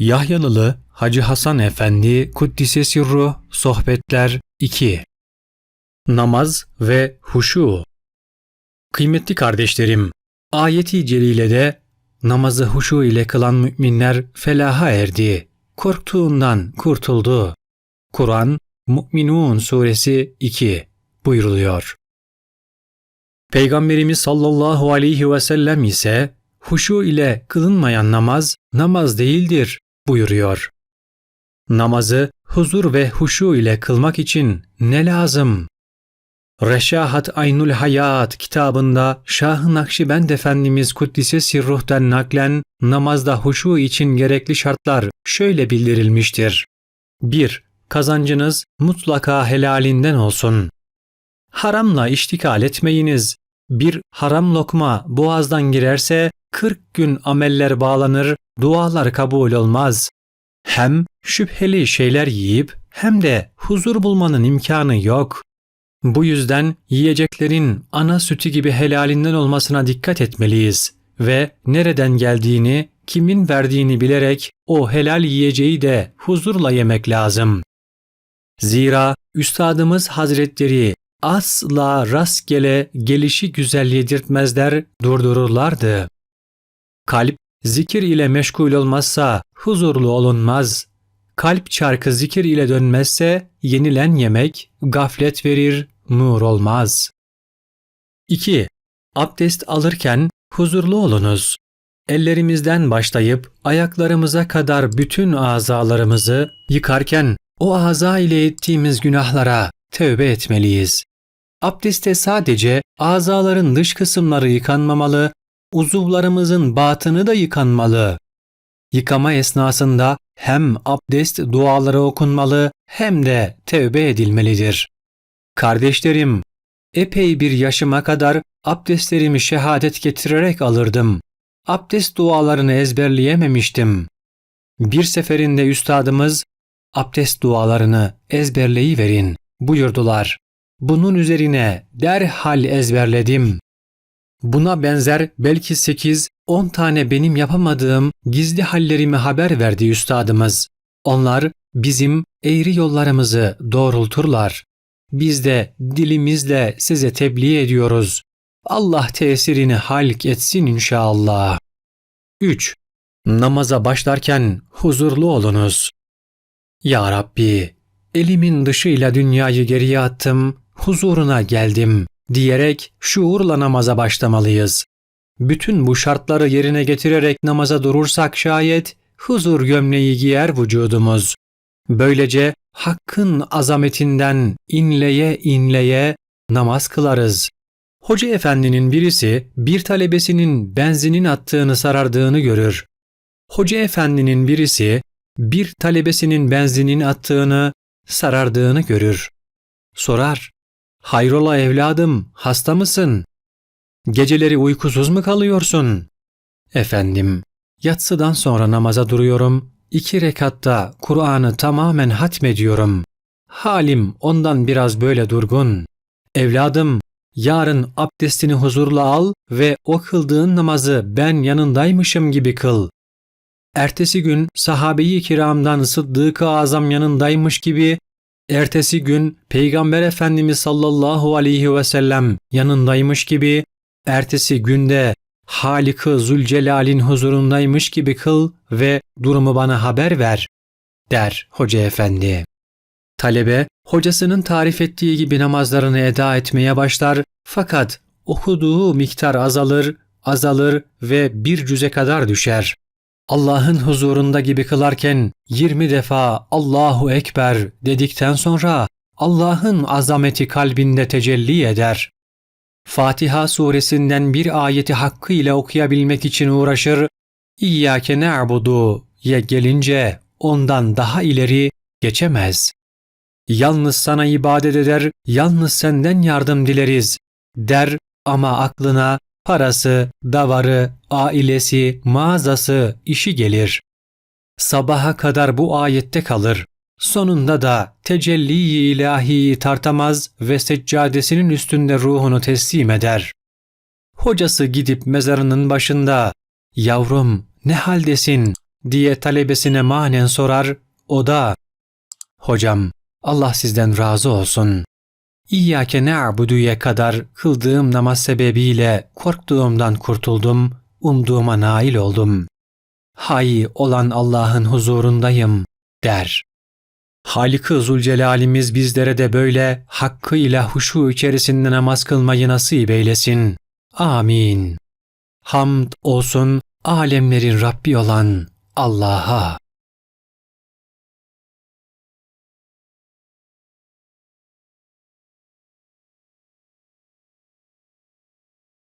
Yahyalılı Hacı Hasan Efendi Kuddise Sirru Sohbetler 2 Namaz ve Huşu Kıymetli kardeşlerim, ayeti celilede namazı huşu ile kılan müminler felaha erdi, korktuğundan kurtuldu. Kur'an Mü'minun suresi 2 buyruluyor. Peygamberimiz sallallahu aleyhi ve sellem ise huşu ile kılınmayan namaz namaz değildir buyuruyor. Namazı huzur ve huşu ile kılmak için ne lazım? Reşahat Aynul Hayat kitabında Şah-ı Nakşibend Efendimiz Kuddise Sirruh'tan naklen namazda huşu için gerekli şartlar şöyle bildirilmiştir. 1. Kazancınız mutlaka helalinden olsun. Haramla iştikal etmeyiniz. Bir haram lokma boğazdan girerse 40 gün ameller bağlanır, dualar kabul olmaz. Hem şüpheli şeyler yiyip hem de huzur bulmanın imkanı yok. Bu yüzden yiyeceklerin ana sütü gibi helalinden olmasına dikkat etmeliyiz ve nereden geldiğini, kimin verdiğini bilerek o helal yiyeceği de huzurla yemek lazım. Zira Üstadımız Hazretleri asla rastgele gelişi güzel yedirtmezler, durdururlardı. Kalp zikir ile meşgul olmazsa huzurlu olunmaz. Kalp çarkı zikir ile dönmezse yenilen yemek gaflet verir, nur olmaz. 2. Abdest alırken huzurlu olunuz. Ellerimizden başlayıp ayaklarımıza kadar bütün azalarımızı yıkarken o aza ile ettiğimiz günahlara tövbe etmeliyiz. Abdeste sadece azaların dış kısımları yıkanmamalı, uzuvlarımızın batını da yıkanmalı. Yıkama esnasında hem abdest duaları okunmalı hem de tevbe edilmelidir. Kardeşlerim, epey bir yaşıma kadar abdestlerimi şehadet getirerek alırdım. Abdest dualarını ezberleyememiştim. Bir seferinde üstadımız abdest dualarını ezberleyiverin buyurdular. Bunun üzerine derhal ezberledim. Buna benzer belki 8-10 tane benim yapamadığım gizli hallerimi haber verdi üstadımız. Onlar bizim eğri yollarımızı doğrulturlar. Biz de dilimizle size tebliğ ediyoruz. Allah tesirini halk etsin inşallah. 3. Namaza başlarken huzurlu olunuz. Ya Rabbi, elimin dışıyla dünyayı geriye attım, huzuruna geldim diyerek şuurla namaza başlamalıyız. Bütün bu şartları yerine getirerek namaza durursak şayet huzur gömleği giyer vücudumuz. Böylece Hakk'ın azametinden inleye inleye namaz kılarız. Hoca efendinin birisi bir talebesinin benzinin attığını sarardığını görür. Hoca efendinin birisi bir talebesinin benzinin attığını sarardığını görür. Sorar, hayrola evladım hasta mısın? Geceleri uykusuz mu kalıyorsun? Efendim, yatsıdan sonra namaza duruyorum, iki rekatta Kur'an'ı tamamen hatmediyorum. Halim ondan biraz böyle durgun. Evladım, yarın abdestini huzurla al ve o kıldığın namazı ben yanındaymışım gibi kıl. Ertesi gün sahabeyi kiramdan Sıddık-ı Azam yanındaymış gibi, ertesi gün Peygamber Efendimiz sallallahu aleyhi ve sellem yanındaymış gibi, ertesi günde Halık-ı Zülcelal'in huzurundaymış gibi kıl ve durumu bana haber ver, der Hoca Efendi. Talebe, hocasının tarif ettiği gibi namazlarını eda etmeye başlar fakat okuduğu miktar azalır, azalır ve bir cüze kadar düşer. Allah'ın huzurunda gibi kılarken 20 defa Allahu Ekber dedikten sonra Allah'ın azameti kalbinde tecelli eder. Fatiha suresinden bir ayeti hakkı ile okuyabilmek için uğraşır, İyyâke na'budu ye gelince ondan daha ileri geçemez. Yalnız sana ibadet eder, yalnız senden yardım dileriz der ama aklına parası, davarı, ailesi, mağazası, işi gelir. Sabaha kadar bu ayette kalır. Sonunda da tecelli-i ilahiyi tartamaz ve seccadesinin üstünde ruhunu teslim eder. Hocası gidip mezarının başında, ''Yavrum ne haldesin, diye talebesine manen sorar, o da Hocam, Allah sizden razı olsun. İyyâke na'budu'ya kadar kıldığım namaz sebebiyle korktuğumdan kurtuldum, umduğuma nail oldum. Hay olan Allah'ın huzurundayım, der. Halik-ı Zülcelal'imiz bizlere de böyle hakkıyla huşu içerisinde namaz kılmayı nasip eylesin. Amin. Hamd olsun alemlerin Rabbi olan Allah'a.